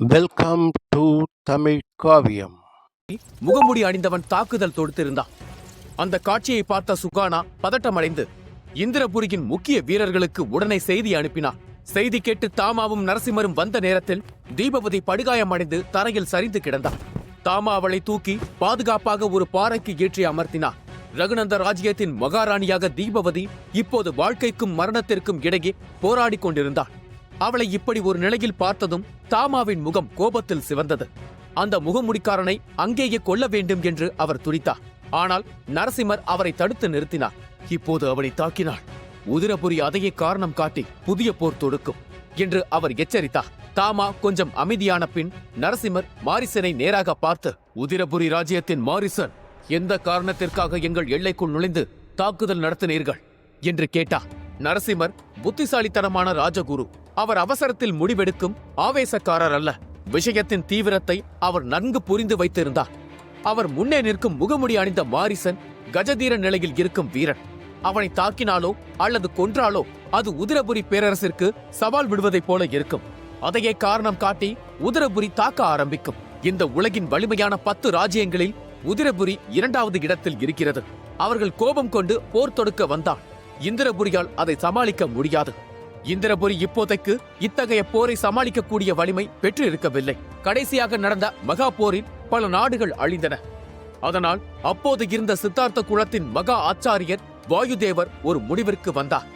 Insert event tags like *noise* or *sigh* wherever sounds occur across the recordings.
Welcome to Tamil காவியம். முகமுடி அணிந்தவன் தாக்குதல் தொடுத்திருந்தான். அந்த காட்சியை பார்த்த சுகானா பதட்டமடைந்து இந்திரபுரியின் முக்கிய வீரர்களுக்கு உடனே செய்தி அனுப்பினார் செய்தி கேட்டு தாமாவும் நரசிம்மரும் வந்த நேரத்தில் தீபவதி படுகாயமடைந்து தரையில் சரிந்து கிடந்தார் தாமா அவளை தூக்கி பாதுகாப்பாக ஒரு பாறைக்கு ஏற்றி அமர்த்தினார் ரகுநந்த ராஜ்யத்தின் மகாராணியாக தீபவதி இப்போது வாழ்க்கைக்கும் மரணத்திற்கும் இடையே போராடிக் கொண்டிருந்தாள் அவளை இப்படி ஒரு நிலையில் பார்த்ததும் தாமாவின் முகம் கோபத்தில் சிவந்தது. அந்த முகமுடிக்காரனை அங்கேயே கொல்ல வேண்டும் என்று அவர் துடித்தார். ஆனால் நரசிம்மர் அவரை தடுத்து நிறுத்தினார். இப்போது அவனை தாக்கினாள். உதிரபுரி அதையே காரணம் காட்டி புதிய போர் தொடுக்கும் என்று அவர் எச்சரித்தார். தாமா கொஞ்சம் அமைதியான பின் நரசிம்மர் மாரிசனை நேராக பார்த்து உதிரபுரி ராஜ்யத்தின் மாரிசன் எந்த காரணத்திற்காக எங்கள் எல்லைக்குள் நுழைந்து தாக்குதல் நடத்தினீர்கள்? என்று கேட்டார். நரசிம்மர் புத்திசாலித்தனமான ராஜகுரு அவர் அவசரத்தில் முடிவெடுக்கும் ஆவேசக்காரர் அல்ல. விஷயத்தின் தீவிரத்தை அவர் நன்கு புரிந்து வைத்திருந்தார். அவர் முன்னே நிற்கும் முகமுடி அணிந்த மாரிசன் கஜதீர நிலையில் இருக்கும் வீரன். அவனை தாக்கினாலோ அல்லது கொன்றாலோ அது உதிரபுரி பேரரசிற்கு சவால் விடுவதைப் போல இருக்கும். அதையே காரணம் காட்டி உதிரபுரி தாக்க ஆரம்பிக்கும். இந்த உலகின் வலிமையான பத்து ராஜ்யங்களில் உதிரபுரி இரண்டாவது இடத்தில் இருக்கிறது. அவர்கள் கோபம் கொண்டு போர் தொடுக்க வந்தான். இந்திரபுரியால் அதை சமாளிக்க முடியாது. இந்திரபுரி இப்போதைக்கு இத்தகைய போரை சமாளிக்கக்கூடிய வலிமை பெற்றிருக்கவில்லை. கடைசியாக நடந்த மகா போரில் பல நாடுகள் அழிந்தன. அதனால் அப்போது இருந்த சித்தார்த்த குலத்தின் மகா ஆச்சாரியர் வாயுதேவர் ஒரு முடிவிற்கு வந்தார்.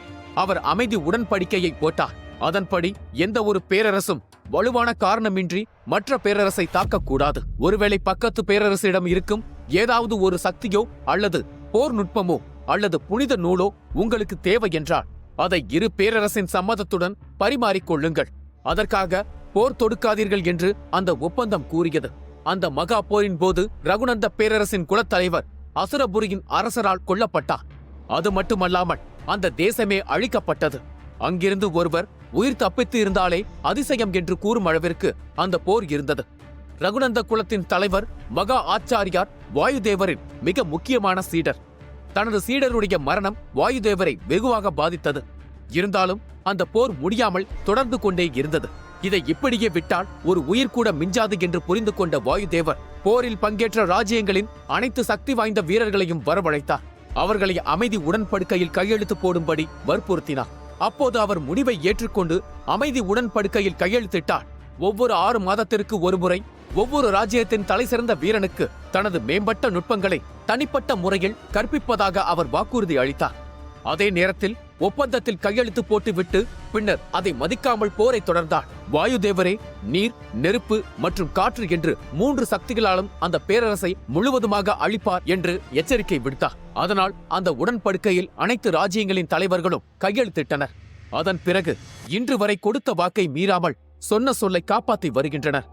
அவர் அமைதி உடன்படிக்கையை போட்டார். அதன்படி எந்த ஒரு பேரரசும் வலுவான காரணமின்றி மற்ற பேரரசை தாக்கக்கூடாது. ஒருவேளை பக்கத்து பேரரசிடம் இருக்கும் ஏதாவது ஒரு சக்தியோ அல்லது போர் நுட்பமோ அல்லது புனித நூலோ உங்களுக்கு தேவை என்றால் அதை இரு பேரரசின் சம்மதத்துடன் பரிமாறிக்கொள்ளுங்கள். அதற்காக போர் தொடுக்காதீர்கள் என்று அந்த ஒப்பந்தம் கூறியது. அந்த மகா போரின் போது ரகுநந்த பேரரசின் குலத்தலைவர் அசுரபுரியின் அரசரால் கொல்லப்பட்டார். அது மட்டுமல்லாமல் அந்த தேசமே அழிக்கப்பட்டது. அங்கிருந்து ஒருவர் உயிர் தப்பித்து இருந்தாலே அதிசயம் என்று கூறும் அளவிற்கு அந்த போர் இருந்தது. ரகுநந்த குலத்தின் தலைவர் மகா ஆச்சாரியார் வாயுதேவரின் மிக முக்கியமான சீடர். தனது சீடருடைய மரணம் வாயுதேவரை வெகுவாக பாதித்தது. இருந்தாலும் அந்த போர் முடியாமல் தொடர்ந்து கொண்டே இருந்தது. இதை இப்படியே விட்டால் ஒரு உயிர் கூட மிஞ்சாது என்று புரிந்து கொண்ட வாயுதேவர் போரில் பங்கேற்ற ராஜ்யங்களின் அனைத்து சக்தி வாய்ந்த வீரர்களையும் வரவழைத்தார். அவர்களை அமைதி உடன்படுக்கையில் கையெழுத்து போடும்படி வற்புறுத்தினார். அப்போது அவர் முடிவை ஏற்றுக்கொண்டு அமைதி உடன்படுக்கையில் கையெழுத்திட்டார். ஒவ்வொரு ஆறு மாதத்திற்கு ஒருமுறை ஒவ்வொரு ராஜ்யத்தின் தலைசிறந்த வீரனுக்கு தனது மேம்பட்ட நுட்பங்களை தனிப்பட்ட முறையில் கற்பிப்பதாக அவர் வாக்குறுதி அளித்தார். அதே நேரத்தில் ஒப்பந்தத்தில் கையெழுத்து போட்டுவிட்டு பின்னர் அதை மதிக்காமல் போரை தொடர்ந்தார். வாயுதேவரே நீர் நெருப்பு மற்றும் காற்று என்று மூன்று சக்திகளாலும் அந்த பேரரசை முழுவதுமாக அழிப்பார் என்று எச்சரிக்கை விடுத்தார். அதனால் அந்த உடன்படுக்கையில் அனைத்து ராஜ்யங்களின் தலைவர்களும் கையெழுத்திட்டனர். அதன் பிறகு இன்று வரை கொடுத்த வாக்கை மீறாமல் சொன்ன சொல்லை காப்பாற்றி வருகின்றனர்.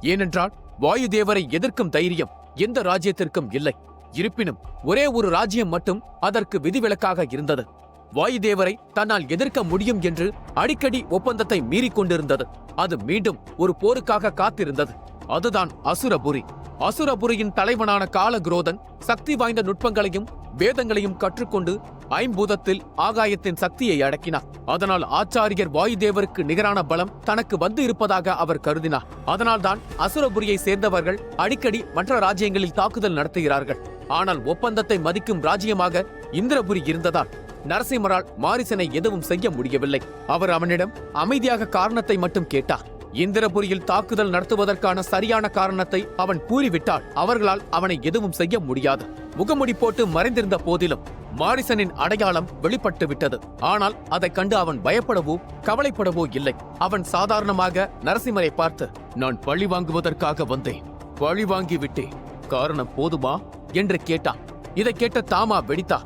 ஏனென்றால் வாயுதேவரை எதிர்க்கும் தைரியம் எந்த ராஜ்யத்திற்கும் இல்லை. இருப்பினும் ஒரே ஒரு ராஜ்யம் மட்டும் அதற்கு விதிவிலக்காக இருந்தது. வாயுதேவரை தன்னால் எதிர்க்க முடியும் என்று அடிக்கடி ஒப்பந்தத்தை மீறிக்கொண்டிருந்தது அது மீண்டும் ஒரு போருக்காக காத்திருந்தது. அதுதான் அசுரபுரி. அசுரபுரியின் தலைவனான காலகுரோதன் சக்தி வாய்ந்த நுட்பங்களையும் வேதங்களையும் கற்றுக்கொண்டு ஐம்பூதத்தில் ஆகாயத்தின் சக்தியை அடக்கினார். அதனால் ஆச்சாரியர் வாயுதேவருக்கு நிகரான பலம் தனக்கு வந்து இருப்பதாக அவர் கருதினார். அதனால்தான் அசுரபுரியை சேர்ந்தவர்கள் அடிக்கடி மற்ற ராஜ்யங்களில் தாக்குதல் நடத்துகிறார்கள். ஆனால் ஒப்பந்தத்தை மதிக்கும் ராஜ்யமாக இந்திரபுரி இருந்ததால் நரசிம்மரால் மாரிசனை எதுவும் செய்ய முடியவில்லை. அவர் அவனிடம் அமைதியாக காரணத்தை மட்டும் கேட்டார். இந்திரபுரியில் தாக்குதல் நடத்துவதற்கான சரியான காரணத்தை அவன் கூறிவிட்டால் அவர்களால் அவனை எதுவும் செய்ய முடியாது. முகமுடி போட்டு மறைந்திருந்த போதிலும் மாரிசனின் அடையாளம் வெளிப்பட்டு விட்டது ஆனால் அதைக் கண்டு அவன் பயப்படவோ கவலைப்படவோ இல்லை. அவன் சாதாரணமாக நரசிம்மரை பார்த்து நான் பழி வாங்குவதற்காக வந்தேன். பழி வாங்கி விட்டேன். காரணம் போதுமா? என்று கேட்டான். இதை கேட்ட தாமா வெடித்தா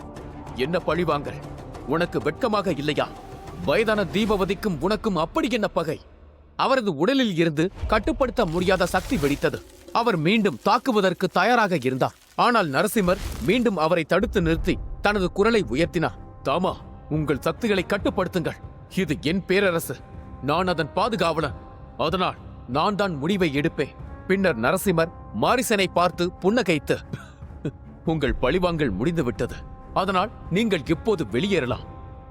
என்ன பழி பழிவாங்கல் உனக்கு வெட்கமாக இல்லையா? வயதான தீபவதிக்கும் உனக்கும் அப்படி என்ன பகை? அவரது உடலில் இருந்து கட்டுப்படுத்த முடியாத சக்தி வெடித்தது. அவர் மீண்டும் தாக்குவதற்கு தயாராக இருந்தார். ஆனால் நரசிம்மர் மீண்டும் அவரை தடுத்து நிறுத்தி தனது குரலை உயர்த்தினார். தாமா உங்கள் சக்திகளை கட்டுப்படுத்துங்கள். இது என் பேரரசு. நான் அதன் பாதுகாவலன். அதனால் நான் தான் முடிவை எடுப்பேன். பின்னர் நரசிம்மர் மாரிசனை பார்த்து புன்னகைத்து உங்கள் பழிவாங்கல் முடிந்துவிட்டது. அதனால் நீங்கள் இப்போது வெளியேறலாம்.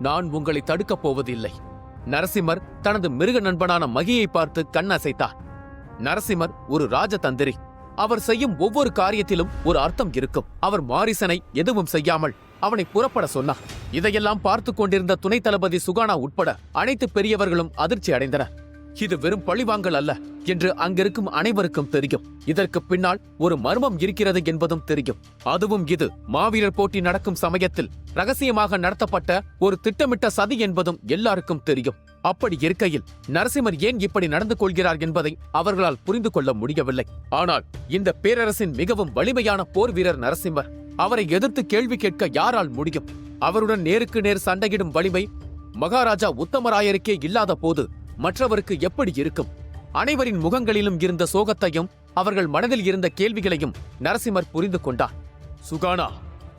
நான் உங்களை தடுக்கப் போவதில்லை. நரசிம்மர் தனது மிருக நண்பனான மகியை பார்த்து கண் அசைத்தார் நரசிம்மர் ஒரு ராஜதந்திரி. அவர் செய்யும் ஒவ்வொரு காரியத்திலும் ஒரு அர்த்தம் இருக்கும். அவர் மாரிசனை எதுவும் செய்யாமல் அவனை புறப்பட சொன்னார். இதையெல்லாம் பார்த்து கொண்டிருந்த துணை தளபதி சுகானா உட்பட அனைத்து பெரியவர்களும் அதிர்ச்சி அடைந்தனர் இது வெறும் பழிவாங்கல் அல்ல என்று அங்கிருக்கும் அனைவருக்கும் தெரியும். இதற்கு பின்னால் ஒரு மர்மம் இருக்கிறது என்பதும் தெரியும். அதுவும் இது மாவீரர் போட்டி நடக்கும் சமயத்தில் ரகசியமாக நடத்தப்பட்ட ஒரு திட்டமிட்ட சதி என்பதும் எல்லாருக்கும் தெரியும். அப்படி இருக்கையில் நரசிம்மர் ஏன் இப்படி நடந்து கொள்கிறார் என்பதை அவர்களால் புரிந்து கொள்ள முடியவில்லை. ஆனால் இந்த பேரரசின் மிகவும் வலிமையான போர் வீரர் நரசிம்மர் அவரை எதிர்த்து கேள்வி கேட்க யாரால் முடியும்? அவருடன் நேருக்கு நேர் சண்டையிடும் வலிமை மகாராஜா உத்தமராயருக்கே இல்லாத போது மற்றவருக்கு எப்படி இருக்கும்? அனைவரின் முகங்களிலும் இருந்த சோகத்தையும் அவர்கள் மனதில் இருந்த கேள்விகளையும் நரசிம்மர் புரிந்து கொண்டார். சுகானா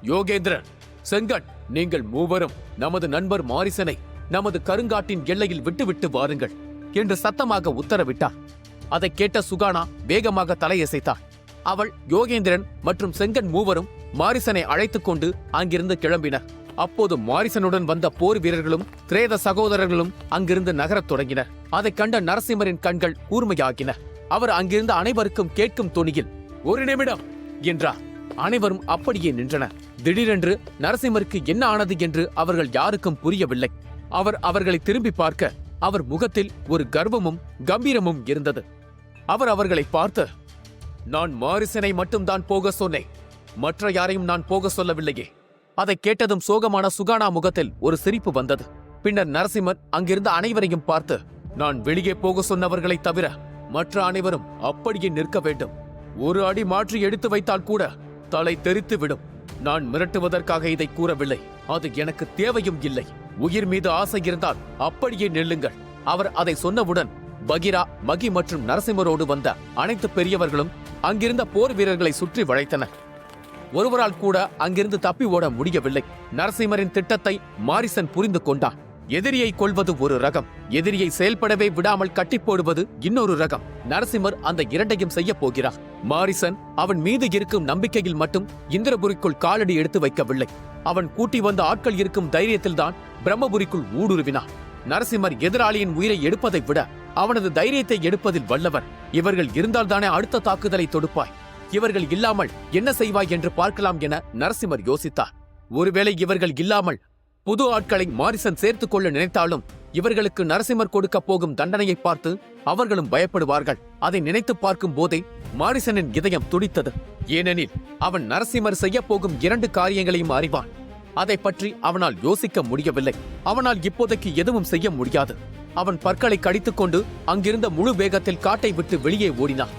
யோகேந்திரன் செங்கன் நீங்கள் மூவரும் நமது நண்பர் மாரிசனை நமது கருங்காட்டின் எல்லையில் விட்டுவிட்டு வாருங்கள் என்று சத்தமாக உத்தரவிட்டார். அதைக் கேட்ட சுகானா வேகமாக தலையசைத்தார். அவள் யோகேந்திரன் மற்றும் செங்கன் மூவரும் மாரிசனை அழைத்துக் கொண்டு அங்கிருந்து கிளம்பினர். அப்போது மாரிசனுடன் வந்த போர் வீரர்களும் திரேத சகோதரர்களும் அங்கிருந்து நகரத் தொடங்கினர். அதைக் கண்ட நரசிம்மரின் கண்கள் கூர்மையாகின. அவர் அங்கிருந்த அனைவருக்கும் கேட்கும் தொனியில் ஒரு நிமிடம் என்றார். அனைவரும் அப்படியே நின்றனர். திடீரென்று நரசிம்மருக்கு என்ன ஆனது என்று அவர்கள் யாருக்கும் புரியவில்லை. அவர் அவர்களை திரும்பி பார்க்க அவர் முகத்தில் ஒரு கர்வமும் கம்பீரமும் இருந்தது. அவர் அவர்களை பார்த்து நான் மாரிசனை மட்டும்தான் போக சொன்னேன். மற்ற யாரையும் நான் போக சொல்லவில்லையே. அதை கேட்டதும் சோகமான சுகானா முகத்தில் ஒரு சிரிப்பு வந்தது. பின்னர் நரசிம்மர் அங்கிருந்த அனைவரையும் பார்த்து நான் வெளியே போக சொன்னவர்களை தவிர மற்ற அனைவரும் அப்படியே நிற்க வேண்டும். ஒரு அடி மாற்றி எடுத்து வைத்தால் கூட தலை தெரித்து விடும். நான் மிரட்டுவதற்காக இதை கூறவில்லை. அது எனக்கு தேவையும் இல்லை. உயிர் மீது ஆசை இருந்தால் அப்படியே நில்லுங்கள். அவர் அதை சொன்னவுடன் பகிரா மகி மற்றும் நரசிம்மரோடு வந்த அனைத்து பெரியவர்களும் அங்கிருந்த போர் வீரர்களை சுற்றி வளைத்தனர். ஒருவரால் கூட அங்கிருந்து தப்பி ஓட முடியவில்லை. நரசிம்மரின் திட்டத்தை மாரிசன் புரிந்து கொண்டான். எதிரியை கொள்வது ஒரு ரகம். எதிரியை செயல்படவே விடாமல் கட்டி போடுவது இன்னொரு ரகம். நரசிம்மர் அந்த இரண்டையும் செய்ய போகிறார். மாரிசன் அவன் மீது இருக்கும் நம்பிக்கையில் மட்டும் இந்திரபுரிக்குள் காலடி எடுத்து வைக்கவில்லை. அவன் கூட்டி வந்த ஆட்கள் இருக்கும் தைரியத்தில்தான் பிரம்மபுரிக்குள் ஊடுருவினான். நரசிம்மர் எதிராளியின் உயிரை எடுப்பதை விட அவனது தைரியத்தை எடுப்பதில் வல்லவர். இவர்கள் இருந்தால்தானே அடுத்த தாக்குதலை தொடுப்பாய். இவர்கள் இல்லாமல் என்ன செய்வாய் என்று பார்க்கலாம் என நரசிம்மர் யோசித்தார். ஒருவேளை இவர்கள் இல்லாமல் புது ஆட்களை மாரிசன் சேர்த்துக் கொள்ள நினைத்தாலும் இவர்களுக்கு நரசிம்மர் கொடுக்க போகும் தண்டனையை பார்த்து அவர்களும் பயப்படுவார்கள். அதை நினைத்து பார்க்கும் போதே மாரிசனின் இதயம் துடித்தது. ஏனெனில் அவன் நரசிம்மர் செய்ய போகும் இரண்டு காரியங்களையும் அறிவான். அதை பற்றி அவனால் யோசிக்க முடியவில்லை. அவனால் இப்போதைக்கு எதுவும் செய்ய முடியாது. அவன் பற்களை கடித்துக்கொண்டு அங்கிருந்த முழு வேகத்தில் காட்டை விட்டு வெளியே ஓடினான்.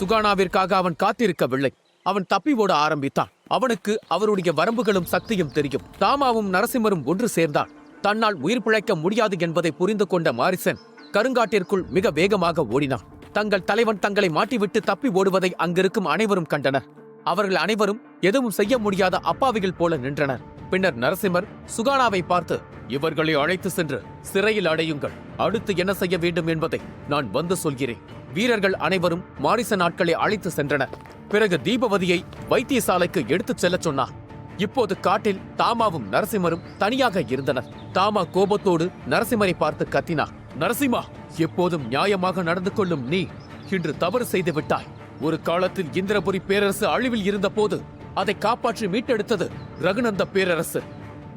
சுகானாவிற்காக அவன் காத்திருக்கவில்லை. அவன் தப்பி ஓட ஆரம்பித்தான். அவனுக்கு அவருடைய வரம்புகளும் சக்தியும் தெரியும். தாமாவும் நரசிம்மரும் ஒன்று சேர்ந்தான் தன்னால் உயிர் பிழைக்க முடியாது என்பதை புரிந்து கொண்ட மாரிசன் கருங்காட்டிற்குள் மிக வேகமாக ஓடினான். தங்கள் தலைவன் தங்களை மாட்டிவிட்டு தப்பி ஓடுவதை அங்கிருக்கும் அனைவரும் கண்டனர். அவர்கள் அனைவரும் எதுவும் செய்ய முடியாத அப்பாவிகள் போல நின்றனர். பின்னர் நரசிம்மர் சுகானாவை பார்த்து இவர்களை அழைத்து சென்று சிறையில் அடையுங்கள். அடுத்து என்ன செய்ய வேண்டும் என்பதை நான் வந்து சொல்கிறேன். வீரர்கள் அனைவரும் மாரிச நாட்களை அழைத்து சென்றனர். பிறகு தீபவதியை வைத்தியசாலைக்கு எடுத்துச் செல்லச் சொன்னார். இப்போது காட்டில் தாமாவும் நரசிம்மரும் தனியாக இருந்தனர். தாமா கோபத்தோடு நரசிம்மரை பார்த்து கத்தினார். நரசிம்மா எப்போதும் நியாயமாக நடந்து கொள்ளும் நீ இன்று தவறு செய்து விட்டாய். ஒரு காலத்தில் இந்திரபுரி பேரரசு அழிவில் இருந்தபோது அதை காப்பாற்றி மீட்டெடுத்தது ரகுநந்த பேரரசு.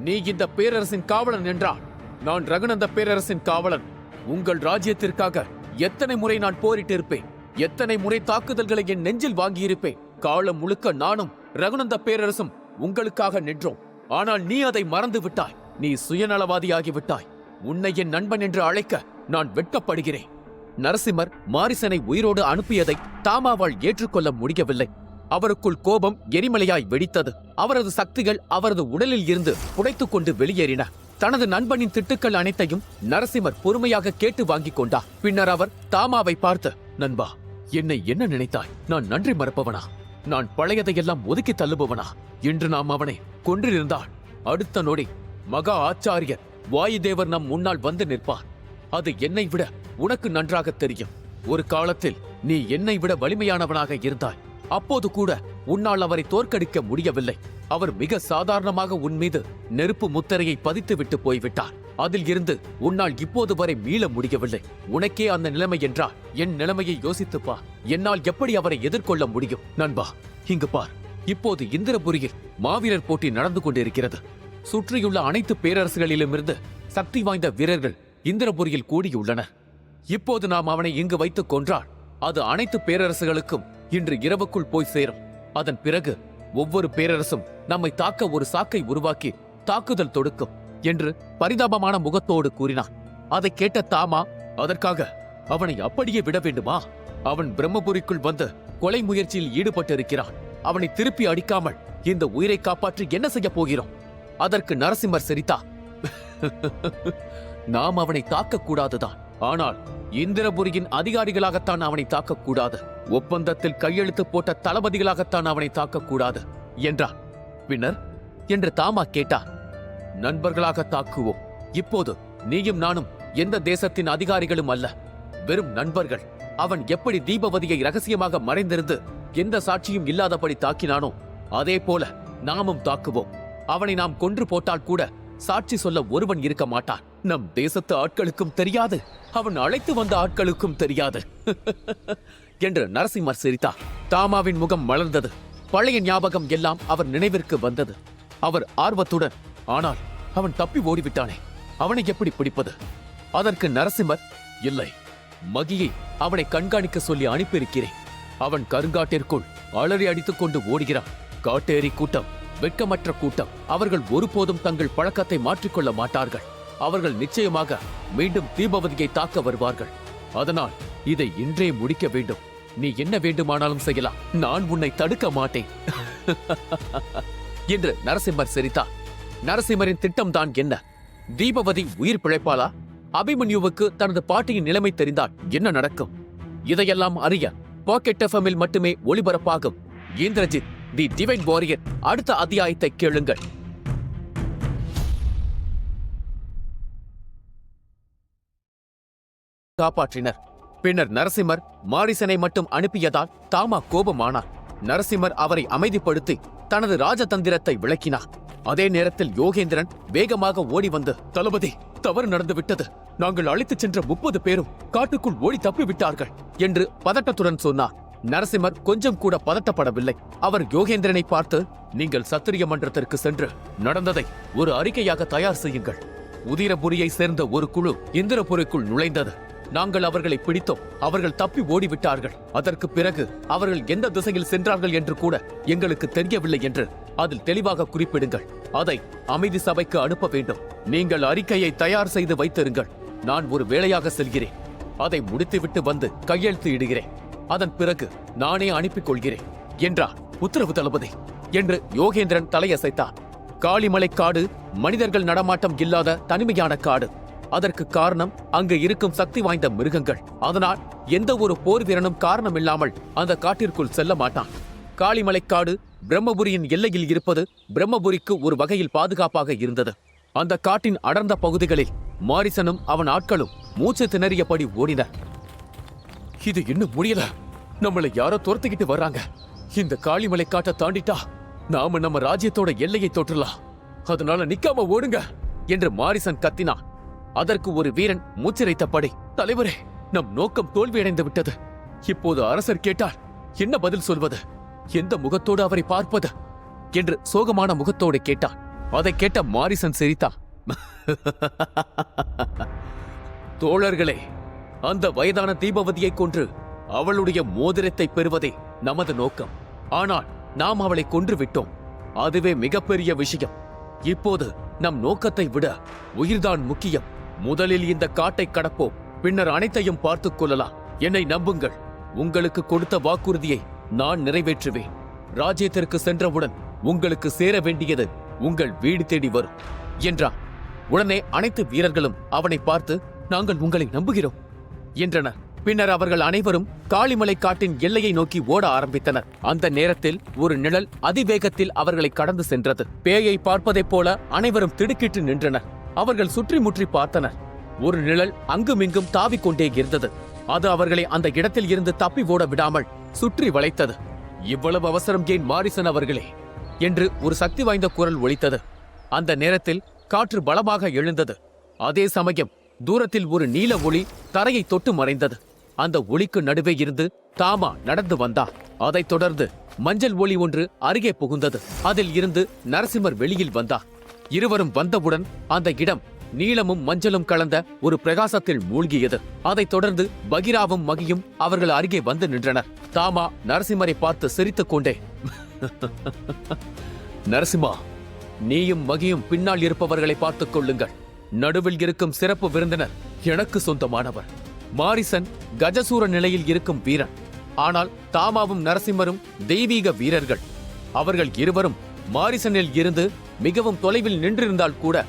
நீ இந்த பேரரசின் காவலன் என்றால் நான் ரகுநந்த பேரரசின் காவலன். உங்கள் ராஜ்யத்திற்காக எத்தனை முறை நான் போரிட்டிருப்பேன்? எத்தனை முறை தாக்குதல்களை என் நெஞ்சில் வாங்கியிருப்பேன்? காலம் முழுக்க நானும் ரகுநந்த பேரரசும் உங்களுக்காக நின்றோம். ஆனால் நீ அதை மறந்து விட்டாய். நீ சுயநலவாதியாகிவிட்டாய். உன்னை என் நண்பன் என்று அழைக்க நான் வெட்கப்படுகிறேன். நரசிம்மர் மாரிசனை உயிரோடு அனுப்பியதை தாமாவால் ஏற்றுக்கொள்ள முடியவில்லை. அவருக்குள் கோபம் எரிமலையாய் வெடித்தது. அவரது சக்திகள் அவரது உடலில் இருந்து புடைத்துக் கொண்டு வெளியேறின. தனது நண்பனின் திட்டுக்கள் அனைத்தையும் நரசிம்மர் பொறுமையாக கேட்டு வாங்கிக் கொண்டார் பின்னர் அவர் தாமாவை பார்த்து நண்பா என்னை என்ன நினைத்தாய்? நான் நன்றி மறப்பவனா? நான் பழையதையெல்லாம் ஒதுக்கி தள்ளுபவனா? இன்று நாம் அவனை கொன்றிருந்தால் அடுத்த நொடி மகா ஆச்சாரியர் வாயுதேவர் நம் முன்னால் வந்து நிற்பார். அது என்னை விட உனக்கு நன்றாக தெரியும். ஒரு காலத்தில் நீ என்னை விட வலிமையானவனாக இருந்தாய். அப்போது கூட உன்னால் அவரை தோற்கடிக்க முடியவில்லை. அவர் மிக சாதாரணமாக உன் மீது நெருப்பு முத்திரையை பதித்துவிட்டு போய்விட்டார். அதில் இருந்து உன்னால் இப்போது வரை மீள முடியவில்லை. உனக்கே அந்த நிலைமை என்றால் என் நிலைமையை யோசித்துப்பா என்னால் எப்படி அவரை எதிர்கொள்ள முடியும்? நண்பா இங்கு பார். இப்போது இந்திரபுரியில் மாவீரர் போட்டி நடந்து கொண்டிருக்கிறது. சுற்றியுள்ள அனைத்து பேரரசுகளிலுமிருந்து சக்தி வாய்ந்த வீரர்கள் இந்திரபுரியில் கூடியுள்ளனர். இப்போது நாம் அவனை இங்கு வைத்துக் கொன்றால் அது அனைத்து பேரரசுகளுக்கும் இன்று இரவுக்குள் போய் சேரும். அதன் பிறகு ஒவ்வொரு பேரரசும் நம்மை தாக்க ஒரு சாக்கை உருவாக்கி தாக்குதல் தொடுக்கும் என்று பரிதாபமான முகத்தோடு கூறினான். அதை கேட்ட தாமா அதற்காக அவனை அப்படியே விட வேண்டுமா? அவன் பிரம்மபுரிக்குள் வந்து கொலை முயற்சியில் ஈடுபட்டிருக்கிறான். அவனை திருப்பி அடிக்காமல் இந்த உயிரை காப்பாற்றி என்ன செய்ய போகிறோம்? அதற்கு நரசிம்மர் சிரித்தா *laughs* நாம் அவனை தாக்கக் கூடாதுதான் ஆனால் இந்திரபுரியின் அதிகாரிகளாகத்தான் அவனை தாக்கக் கூடாது ஒப்பந்தத்தில் கையெழுத்து போட்ட தளபதிகளாகத்தான் அவனை தாக்கக் கூடாது என்றார் பின்னர் என்று தாமா கேட்டார் நண்பர்களாக தாக்குவோம். இப்போது நீயும் நானும் எந்த தேசத்தின் அதிகாரிகளும் அல்ல வெறும் நண்பர்கள். அவன் எப்படி தீபவதியை ரகசியமாக மறைந்திருந்து எந்த சாட்சியும் இல்லாதபடி தாக்கினானோ அதே போல நாமும் தாக்குவோம். அவனை நாம் கொன்று போட்டால் கூட சாட்சி சொல்ல ஒருவன் இருக்க மாட்டான். நம் தேசத்து ஆட்களுக்கும் தெரியாது. அவன் அழைத்து வந்த ஆட்களுக்கும் தெரியாது. *laughs* என்று நரசிம்மர் சிரித்தார் தாமாவின் முகம் மலர்ந்தது. பழைய ஞாபகம் எல்லாம் அவர் நினைவிற்கு வந்தது. அவர் ஆர்வத்துடன் ஆனால் அவன் தப்பி ஓடிவிட்டானே. அவனை எப்படி பிடிப்பது? அதற்கு நரசிம்மர் இல்லை. மகியை அவனை கண்காணிக்க சொல்லி அனுப்பியிருக்கிறேன். அவன் கருங்காட்டிற்குள் அலறி அடித்துக் கொண்டு ஓடுகிறான். காட்டேரி கூட்டம் வெட்கமற்ற கூட்டம். அவர்கள் ஒருபோதும் தங்கள் பழக்கத்தை மாற்றிக்கொள்ள மாட்டார்கள். அவர்கள் நிச்சயமாக மீண்டும் தீபவதியை தாக்க வருவார்கள். அதனால் இதை இன்றே முடிக்க வேண்டும். நீ என்ன வேண்டுமானாலும் செய்யலாம். நான் உன்னை தடுக்க மாட்டேன். என்று நரசிம்மர் சிரித்தார். நரசிம்மரின் திட்டம் தான் என்ன? தீபவதி உயிர் பிழைப்பாளா? அபிமன்யுவுக்கு தனது பாட்டியின் நிலைமை தெரிந்தால் என்ன நடக்கும்? இதையெல்லாம் அறிய பாக்கெட் எஃப்எம்மில் மட்டுமே ஒளிபரப்பாகும். இந்திரஜித் தி டிவைன் வாரியர் அடுத்த அத்தியாயத்தை கேளுங்கள். காப்பாற்றினர். பின்னர் நரசிம்மர் மாரிசனை மட்டும் அனுப்பியதால் தாமா கோபமானார். நரசிம்மர் அவரை அமைதிப்படுத்தி தனது ராஜதந்திரத்தை விளக்கினார். அதே நேரத்தில் யோகேந்திரன் வேகமாக ஓடி வந்து தளபதி தவறு நடந்து விட்டது நாங்கள் அழைத்துச் சென்ற முப்பது பேரும் காட்டுக்குள் ஓடி தப்பிவிட்டார்கள் என்று பதட்டத்துடன் சொன்னார். நரசிம்மர் கொஞ்சம் கூட பதட்டப்படவில்லை. அவர் யோகேந்திரனை பார்த்து நீங்கள் சத்திரிய மன்றத்திற்கு சென்று நடந்ததை ஒரு அறிக்கையாக தயார் செய்யுங்கள். உதிரபுரியை சேர்ந்த ஒரு குழு இந்திரபுரிக்குள் நுழைந்தது. நாங்கள் அவர்களை பிடித்தோம். அவர்கள் தப்பி ஓடிவிட்டார்கள். அதற்கு பிறகு அவர்கள் எந்த திசையில் சென்றார்கள் என்று கூட எங்களுக்கு தெரியவில்லை என்று அதில் தெளிவாக குறிப்பிடுங்கள். அதை அமைதி சபைக்கு அனுப்ப வேண்டும். நீங்கள் அறிக்கையை தயார் செய்து வைத்திருங்கள். நான் ஒரு வேலையாக செல்கிறேன். அதை முடித்துவிட்டு வந்து கையெழுத்து இடுகிறேன். அதன் பிறகு நானே அனுப்பிக் கொள்கிறேன். என்றார் உத்தரவு தளபதி? என்று யோகேந்திரன் தலையசைத்தார் காளிமலை காடு மனிதர்கள் நடமாட்டம் இல்லாத தனிமையான காடு. அதற்கு காரணம் அங்கு இருக்கும் சக்தி வாய்ந்த மிருகங்கள். அதனால் எந்த ஒரு போர் வீரனும் காரணமில்லாமல் அந்த காட்டிற்குள் செல்ல மாட்டான். காளிமலைக்காடு பிரம்மபுரியின் எல்லையில் இருப்பது பிரம்மபுரிக்கு ஒரு வகையில் பாதுகாப்பாக இருந்தது. அந்த காட்டின் அடர்ந்த பகுதிகளில் மாரிசனும் அவன் ஆட்களும் மூச்சு திணறியபடி ஓடினர். இது இன்னும் முடியல. நம்மளை யாரோ துரத்துக்கிட்டு வர்றாங்க. இந்த காளிமலை காட்டை தாண்டிட்டா நாம நம்ம ராஜ்யத்தோட எல்லையை தொற்றலாம். அதனால நிக்காம ஓடுங்க என்று மாரிசன் கத்தினான். அதற்கு ஒரு வீரன் மூச்சிரைத்தபடி தலைவரே நம் நோக்கம் தோல்வியடைந்து விட்டது. இப்போது அரசர் கேட்டால் என்ன பதில் சொல்வது? எந்த முகத்தோடு அவரை பார்ப்பது? என்று சோகமான முகத்தோடு கேட்டான். அதை கேட்ட மாரிசன் சிரித்தான் *laughs* தோழர்களே அந்த வயதான தீபவதியை கொன்று அவளுடைய மோதிரத்தை பெறுவதே நமது நோக்கம். ஆனால் நாம் அவளை கொன்று விட்டோம். அதுவே மிகப்பெரிய விஷயம். இப்போது நம் நோக்கத்தை விட உயிர்தான் முக்கியம். முதலில் இந்த காட்டை கடப்போம். பின்னர் அனைத்தையும் பார்த்துக் கொள்ளலாம். என்னை நம்புங்கள். உங்களுக்கு கொடுத்த வாக்குறுதியை நான் நிறைவேற்றுவேன். ராஜ்யத்திற்கு சென்றவுடன் உங்களுக்கு சேர வேண்டியது உங்கள் வீடு தேடி வரும் என்றான். உடனே அனைத்து வீரர்களும் அவனை பார்த்து நாங்கள் உங்களை நம்புகிறோம் என்றனர். பின்னர் அவர்கள் அனைவரும் காளிமலை காட்டின் எல்லையை நோக்கி ஓட ஆரம்பித்தனர். அந்த நேரத்தில் ஒரு நிழல் அதிவேகத்தில் அவர்களை கடந்து சென்றது. பேயை பார்ப்பதைப் போல அனைவரும் திடுக்கிட்டு நின்றனர். அவர்கள் சுற்றி முற்றி பார்த்தனர். ஒரு நிழல் அங்குமிங்கும் தாவிக் கொண்டே இருந்தது. அது அவர்களை அந்த இடத்தில் இருந்து தப்பி ஓட விடாமல் சுற்றி வளைத்தது. இவ்வளவு அவசரம் ஏன் மாரிசன் அவர்களே? என்று ஒரு சக்தி வாய்ந்த குரல் ஒலித்தது. அந்த நேரத்தில் காற்று பலமாக எழுந்தது. அதே சமயம் தூரத்தில் ஒரு நீல ஒளி தரையை தொட்டு மறைந்தது. அந்த ஒளிக்கு நடுவே இருந்து தாமா நடந்து வந்தா. அதைத் தொடர்ந்து மஞ்சள் ஒளி ஒன்று அருகே புகுந்தது. அதில் இருந்து நரசிம்மர் வெளியில் வந்தார் இருவரும் வந்தவுடன் அந்த இடம் நீளமும் மஞ்சளும் கலந்த ஒரு பிரகாசத்தில் மூழ்கியது. அதைத் தொடர்ந்து பகிராவும் மகியும் அவர்கள் அருகே வந்து நின்றனர். தாமா நரசிம்மரை பார்த்து சிரித்துக் கொண்டே நரசிம்மா நீயும் மகியும் பின்னால் இருப்பவர்களை பார்த்துக் கொள்ளுங்கள். நடுவில் இருக்கும் சிறப்பு விருந்தினர் எனக்கு சொந்தமானவர். மாரிசன் கஜசூர நிலையில் இருக்கும் வீரன். ஆனால் தாமாவும் நரசிம்மரும் தெய்வீக வீரர்கள். அவர்கள் இருவரும் மாரிசனில் இருந்து மிகவும் தொலைவில் நின்றிருந்தால் கூட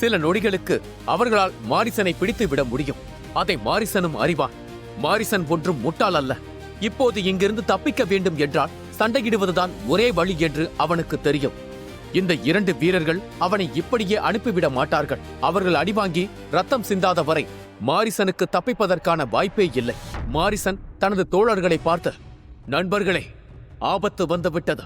சில நொடிகளுக்கு அவர்களால் மாரிசனை பிடித்து விட முடியும். அதை மாரிசனும் அறிவான். மாரிசன் ஒன்றும் முட்டாள் அல்ல. இப்போது இங்கிருந்து தப்பிக்க வேண்டும் என்றால் சண்டையிடுவதுதான் ஒரே வழி என்று அவனுக்கு தெரியும். இந்த இரண்டு வீரர்கள் அவனை இப்படியே அனுப்பிவிட மாட்டார்கள். அவர்கள் அடிவாங்கி ரத்தம் சிந்தாத வரை மாரிசனுக்கு தப்பிப்பதற்கான வாய்ப்பே இல்லை. மாரிசன் தனது தோழர்களை பார்த்து நண்பர்களே ஆபத்து வந்துவிட்டது.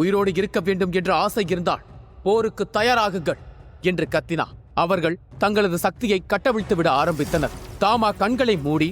உயிரோடு இருக்க வேண்டும் என்ற ஆசை இருந்தால் போருக்கு தயாராகுங்கள் என்று கத்தினார். அவர்கள் தங்களது சக்தியை கட்டவிழ்த்து விட ஆரம்பித்தனர். தாமா கண்களை மூடி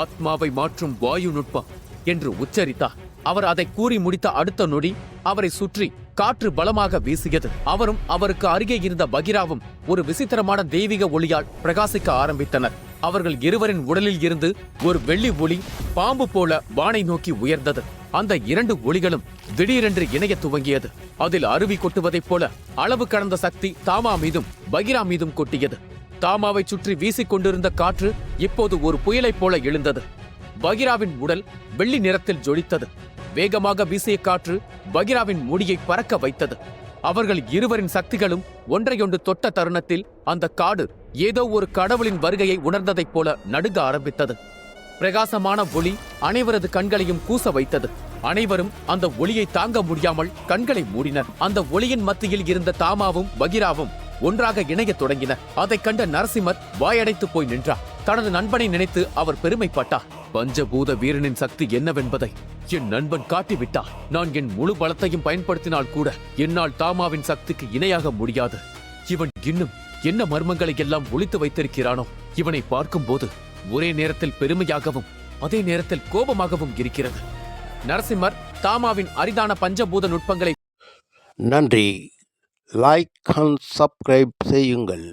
ஆத்மாவை மாற்றும் வாயு நுட்பம் என்று உச்சரித்தார். அவர் அதை கூறி முடித்த அடுத்த நொடி அவரை சுற்றி காற்று பலமாக வீசியது. அவரும் அவருக்கு அருகே இருந்த பகிராவும் ஒரு விசித்திரமான தெய்வீக ஒளியால் பிரகாசிக்க ஆரம்பித்தனர். அவர்கள் இருவரின் உடலில் இருந்து ஒரு வெள்ளி ஒளி பாம்பு போல வானை நோக்கி உயர்ந்தது. அந்த இரண்டு ஒளிகளும் திடீரென்று இணைய துவங்கியது. அதில் அருவி கொட்டுவதைப் போல அளவு கடந்த சக்தி தாமா மீதும் பகிரா மீதும் கொட்டியது. தாமாவை சுற்றி வீசிக்கொண்டிருந்த காற்று இப்போது ஒரு புயலைப் போல எழுந்தது. பகிராவின் உடல் வெள்ளி நிறத்தில் ஜொலித்தது. வேகமாக வீசிய காற்று பகிராவின் முடியை பறக்க வைத்தது. அவர்கள் இருவரின் சக்திகளும் ஒன்றையொன்று தொட்ட தருணத்தில் அந்த காடு ஏதோ ஒரு கடவுளின் வருகையை உணர்ந்ததைப் போல நடுங்க ஆரம்பித்தது. பிரகாசமான ஒளி அனைவரது கண்களையும் கூச வைத்தது. அனைவரும் அந்த ஒளியை தாங்க முடியாமல் கண்களை மூடினர். அந்த ஒளியின் மத்தியில் இருந்த தாமாவும் பகிராவும் ஒன்றாக இணையத் தொடங்கினர் அதைக் கண்ட நரசிம்மர் வாயடைத்து போய் நின்றார். தனது நண்பனை நினைத்து அவர் பெருமைப்பட்டார். பஞ்சபூத வீரனின் சக்தி என்னவென்பதை என் நண்பன் காட்டிவிட்டார். நான் என் முழு பலத்தையும் பயன்படுத்தினால் கூட என்னால் தாமாவின் சக்திக்கு இணையாக முடியாது. இவன் இன்னும் என்ன மர்மங்களை எல்லாம் ஒழித்து வைத்திருக்கிறானோ இவனை பார்க்கும்போது ஒரே நேரத்தில் பெருமையாகவும் அதே நேரத்தில் கோபமாகவும் இருக்கிறது. நரசிம்மர் தாமாவின் அரிதான பஞ்சபூத நுட்பங்களை நன்றி. லைக் அண்ட் சப்ஸ்கிரைப் செய்யுங்கள்.